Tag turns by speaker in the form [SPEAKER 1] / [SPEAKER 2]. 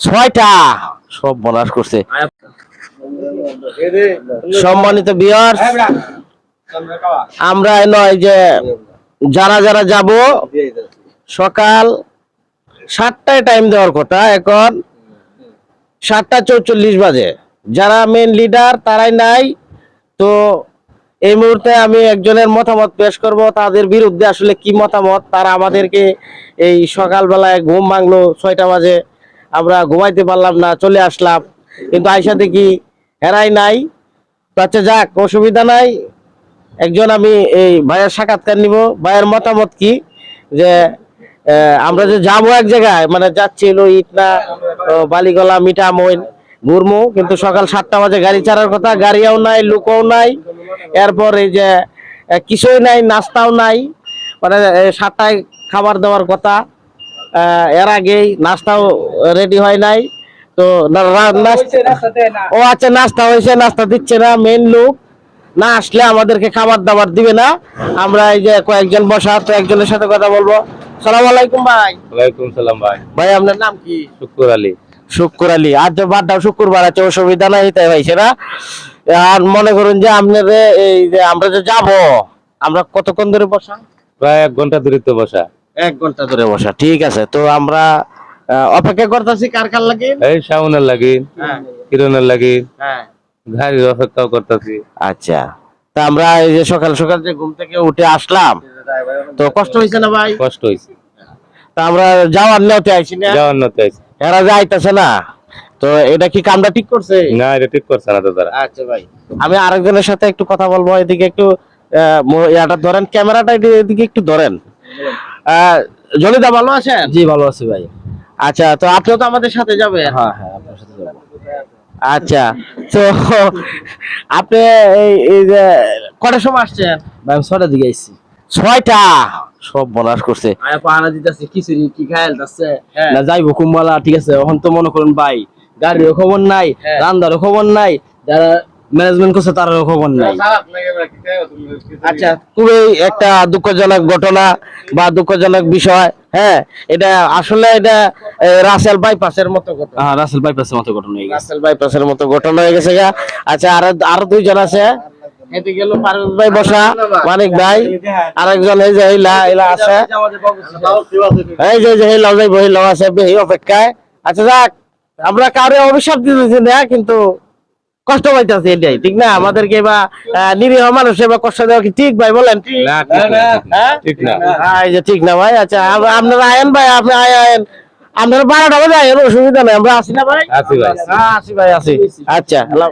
[SPEAKER 1] ছয়টা। সব বনাস করছে। সম্মানিত বিয়ার আমরা নয় যে যারা যারা যাব, সকাল সাতটায় টাইম দেওয়ার কথা, এখন সাতটা চৌচল্লিশ বাজে। যারা মেন লিডার তারাই নাই। তো এই মুহূর্তে আমি একজনের মতামত পেশ করব। তাদের বিরুদ্ধে আসলে কি মতামত? তারা আমাদেরকে এই সকালবেলায় ঘুম ভাঙলো ছয়টা বাজে। আমরা ঘুমাইতে পারলাম না, চলে আসলাম। কিন্তু আইসা দেখি হেরাই নাই। আচ্ছা যাক, অসুবিধা নাই। একজন আমি এই ভাইয়ের সাক্ষাৎকার নিব। ভাইয়ের মতামত কি? যে আমরা যে যাব এক জায়গায় মানে যাচ্ছি হলো ইটনা বালিগলা মিঠা মইন ঘুরমু। কিন্তু সকাল সাতটা বাজে গাড়ি ছাড়ার কথা গাড়িও নাই, লুকও নাই। এরপর এই যে কিছুই নাই, নাস্তাও নাই। মানে সাতটায় খাবার দেওয়ার কথা। এর আগেই নাস্তাও রেডি হয় নাই। তো ও আচ্ছা নাস্তা হয়েছে নাস্তা দিচ্ছে না মেন লোক। না আসলে আমাদেরকে খাবার দাবার দিবে না। আমরা এই যে কয়েকজন বসা তো একজনের সাথে কথা বলব। সালাম আলাইকুম ভাই।
[SPEAKER 2] ওয়ালাইকুম সালাম ভাই।
[SPEAKER 1] ভাই আপনার নাম কি?
[SPEAKER 2] শুক্র আলী।
[SPEAKER 1] শুক্র আলী। আজ যে বারটাও শুক্রবার আছে অসুবিধা নাই তাই ভাই সেটা? আর মনে করুন যে আপনার এই যে আমরা যে যাব আমরা কতক্ষণ ধরে বসা?
[SPEAKER 2] প্রায় এক ঘণ্টা দূরত্ব বসা।
[SPEAKER 1] এক ঘণ্টা ধরে বসা। ঠিক আছে তো আমরা অপেক্ষা করতেছি কার কার লাগে?
[SPEAKER 2] এই শাওনের লাগি
[SPEAKER 1] হ্যাঁ।
[SPEAKER 2] কিরণের লাগি
[SPEAKER 1] হ্যাঁ।
[SPEAKER 2] গাড়ির অপেক্ষাও করতেছি।
[SPEAKER 1] আচ্ছা তা আমরা এই যে সকাল সকাল যে ঘুম থেকে উঠে আসলাম তো কষ্ট হয়েছে না ভাই?
[SPEAKER 2] কষ্ট হয়েছে।
[SPEAKER 1] তা আমরা যাওয়ার নেওতে আইছি না?
[SPEAKER 2] যাওয়ার নতে আইছে।
[SPEAKER 1] এরা যে আইতাছে না তো এটা কি কামটা ঠিক করছে?
[SPEAKER 2] না এটা ঠিক করছে না তো তারা।
[SPEAKER 1] আচ্ছা ভাই আমি আরেকজনের সাথে একটু কথা বলব এদিকে একটু ইয়াটা ধরেন ক্যামেরাটা এদি- এদিকে একটু ধরেন। জলিদা ভালো আছেন?
[SPEAKER 3] জি ভালো আছি ভাই।
[SPEAKER 1] আচ্ছা তো আপনিও তো আমাদের সাথে যাবেন?
[SPEAKER 3] হ্যাঁ হ্যাঁ আপনার সাথে যাব।
[SPEAKER 1] আচ্ছা তো আপনি এই যে কটার সময় আসছেন?
[SPEAKER 3] ভাই আমি ছয়টার দিকে আইছি।
[SPEAKER 1] ছয়টা? সব বনাস করছে।
[SPEAKER 3] আয়া পাহারা দিতেছে খিচুড়ি কি খাইল যাচ্ছে
[SPEAKER 1] হ্যাঁ।
[SPEAKER 3] না যাইবো কুম্বালা ঠিক আছে এখন তো মনে করুন ভাই গাড়িরও খবর নাই
[SPEAKER 1] হ্যাঁ।
[SPEAKER 3] রান্দারও খবর নাই যারা ম্যানেজমেন্ট করছে তারও খবর নাই।
[SPEAKER 1] আচ্ছা খুবই একটা দুঃখজনক ঘটনা বা দুঃখজনক বিষয় হ্যাঁ? এটা আসলে এটা রাসেল বাইপাসের মতো ঘটনা।
[SPEAKER 3] হ্যাঁ রাসেল বাইপাসের মতো ঘটনা হয়ে গেছে।
[SPEAKER 1] রাসেল বাইপাসের মতো ঘটনা হয়ে গেছে গা। আচ্ছা আর আরও দুইজন আছে। এতে গেল পারভেজ ভাই বসা মানিক ভাই আরেকজন এই যে হিলা হিলা আছে। এই যে যে হিলা যাইব হিলা আছে বেহি অপেক্ষায়। আচ্ছা যাক আমরা কাউরে অভিশাপ দিতেছি না কিন্তু কষ্ট পাইতেছে এটাই ঠিক না? আমাদেরকে বা নিরীহ মানুষের বা কষ্ট দেওয়া কি ঠিক ভাই বলেন? ঠিক
[SPEAKER 2] না ঠিক না।
[SPEAKER 1] হ্যাঁ? হ্যাঁ, ঠিক না ভাই আচ্ছা আপ- আপনারা আয়েন ভাই আপনি আয় আয়েন। আপনারা বারোটা বাজে আয়েন অসুবিধা নেই আমরা আসি না ভাই?
[SPEAKER 2] আসি ভাই।
[SPEAKER 1] হ্যাঁ আসি ভাই আসি। আচ্ছা হ্যালো